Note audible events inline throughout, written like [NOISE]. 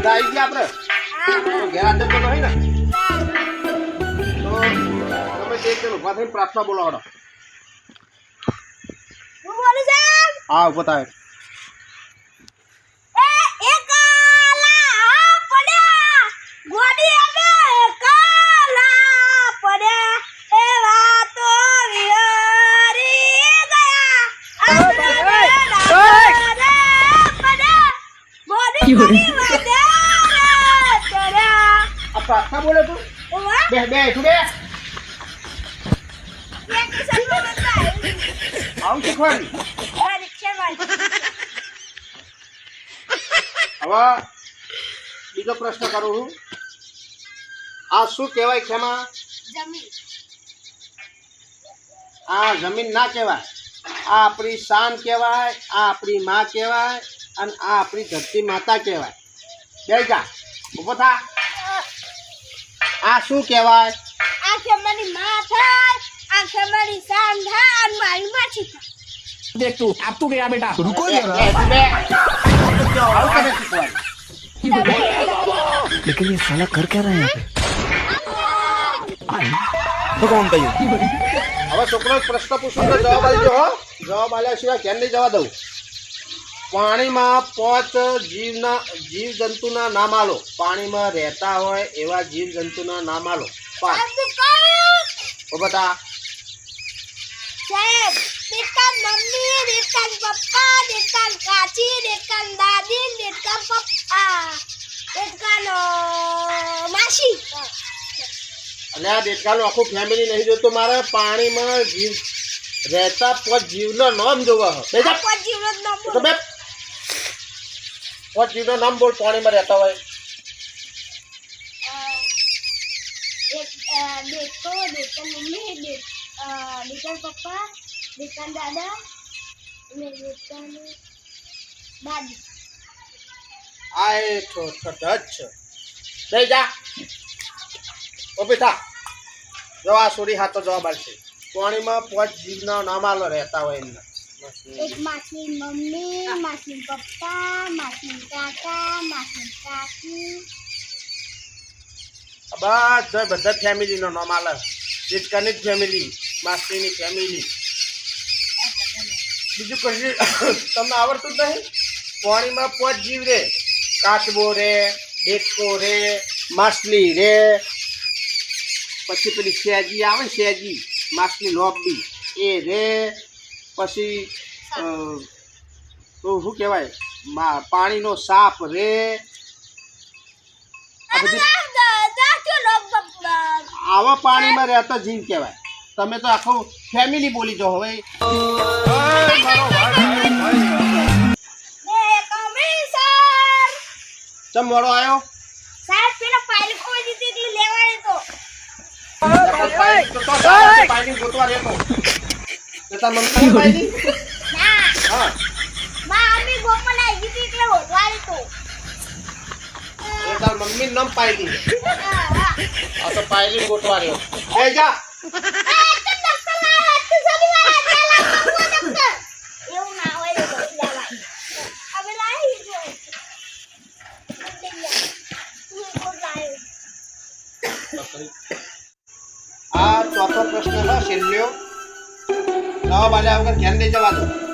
બધા આવી ગયા આપણે. તો ઘેર હાજર તો નહીં ને. તો તમે જે કે ઊભા થઈને પ્રાર્થના બોલો હડો હું બોલું સાહેબ હા ઊભો થાય. એ પ્રાર્થના બોલે તું? બે બે તું બે. આવું રિક્ષાવાળી હવે બીજો પ્રશ્ન કરું છું. આ શું કહેવાય ખેમા? જમીન. આ જમીન ના કહેવાય. આ આપણી શાન કહેવાય આ આપણી માં કહેવાય અને આ આપણી ધરતી માતા કહેવાય. બે જા ઊભો થા. આ શું કહેવાય આ ખેમાની માં થાય આ ખેમાની સાન થાય અને મારી માછી થાય देख तू अब तू गया बेटा रुको બે, બે, બે. આવું તને શીખવાડ્યું. लेकिन ये साला कर क्या रहा है यहाँ पे कौन था ये હવે છોકરો પ્રશ્ન પૂછું તો જવાબ આપજો હો જવાબ આલ્યા સિવાય કેમ નહીં જવા દઉં પાણીમાં પાંચ જીવના જીવ જંતુના નામ આલો. પાણીમાં રહેતા હોય એવા જીવ જંતુના નામ આલો. પાંચ. ઓ સાહેબ દેખાન મમ્મી દેખાન પપ્પા દેખાન કાચી દેખાન દાદી દેખાન પપ્પા. દેખાન માસી. અને આ દેખાનું આખું ફેમિલી નહીં જોતું મારે. પાણીમાં જીવ રહેતા પાંચ જીવનો નામ જોવા હો બે જા. આપવા જીવન નો તો બે પાંચ જીવનો નામ બોલ પાણીમાં રહેતા હોય. એક અ, દેખો દેખાન મમ્મી દેખ પપ્પા દેખાન દાદા અને દેખાન દાદી. આ છો છઠ જ જા. ઓ બેટા જો આ હાથો જવાબ આવશે. પાણીમાં પાંચ જીવના નામ આલો રહેતા હોય એમના. એક માસી મમ્મી, માસી પપ્પા, માસી કાકા, માસી કાકી. બધા બધા ફેમિલીનો નામ આલે. જીતકાની ફેમિલી, માસીની ફેમિલી. બીજું કશું [COUGHS] તમને આવડતું જ નહીં? પાણીમાં પોચ જીવ રે. કાચબો રે ડેકો રે, માછલી રે. પછી પેલી શેજી આવે ને શેજી માછલી લોબી એ રે. પછી તો શું કહેવાય? મા- પાણીનો સાપ રે. આવા પાણીમાં રહેતા જીવ કહેવાય. તમે તો આખું ફેમિલી બોલી જો હવે. ચમ મોડો આવ્યો પાણી તો. તો તો પાઇલ ગોતવા રહેતો તો તાર મમ્મી પાણી હા. એ તાર મમ્મી નમ પાયલી. આ તો પાયલી ગોતવા રહ્યો એ જા. તો. તું. આ ચોથો પ્રશ્ન છે છેલ્લો વગર ધ્યાન દઈ જવા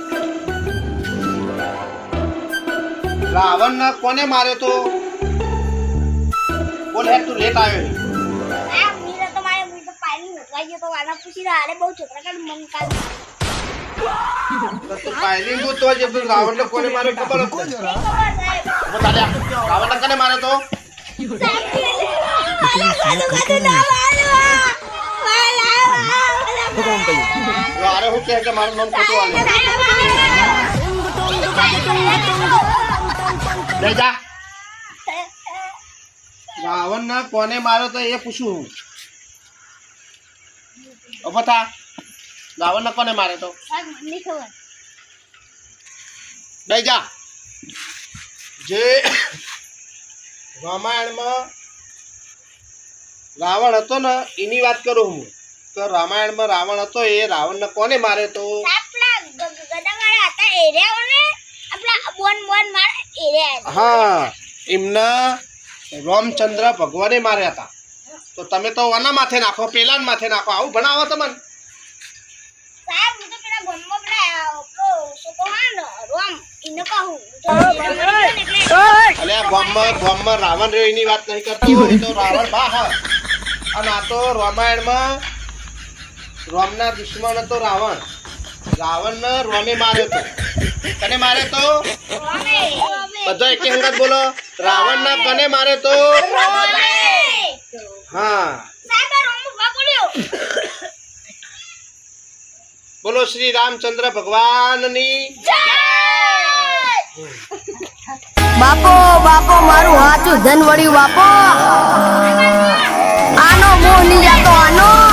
રાવણ ને કોને માર્યો તો? બોલ હેડ તું લેટ આવ્યો? આ મીરા તો મારે હું તો પાણી મોકલાઈ ગયો તો આના પૂછી રહ્યા અરે બહુ છોકરા કાલ મન કાલ લે જા. [LAUGHS] રાવણને કોને માર્યો તો એ પૂછું. હું ઊભો થા. રાવણને કોને માર્યો તો? જા. જે રામાયણમાં રાવણ હતો ને એની વાત કરું હું. તો રામાયણમાં રાવણ હતો એ રાવણને કોને માર્યો તો? ગદાવાળા હતા એરિયાઓને આપણા બોન બોન મારે. હા એમના રામચંદ્ર ભગવાને માર્યા હતા. તો તમે તો આના માથે નાખો પેલા માથે નાખો આવું ભણાવો તમને. ને રાવણ એની વાત નહીં કરતો તો રાવણ બા હા. અને આ તો રામાયણમાં રોમના દુશ્મન હતો રાવણ. રાવણને રોમે માર્યો હતો. કને મારે તો? બધા એક હંગત બોલો. રાવણના કને મારે તો? હા. બોલો શ્રી રામચંદ્ર ભગવાનની. બાપો બાપો મારું હાચું ધન વળ્યું બાપો. આનો મોહ નહીં જાતો આનો.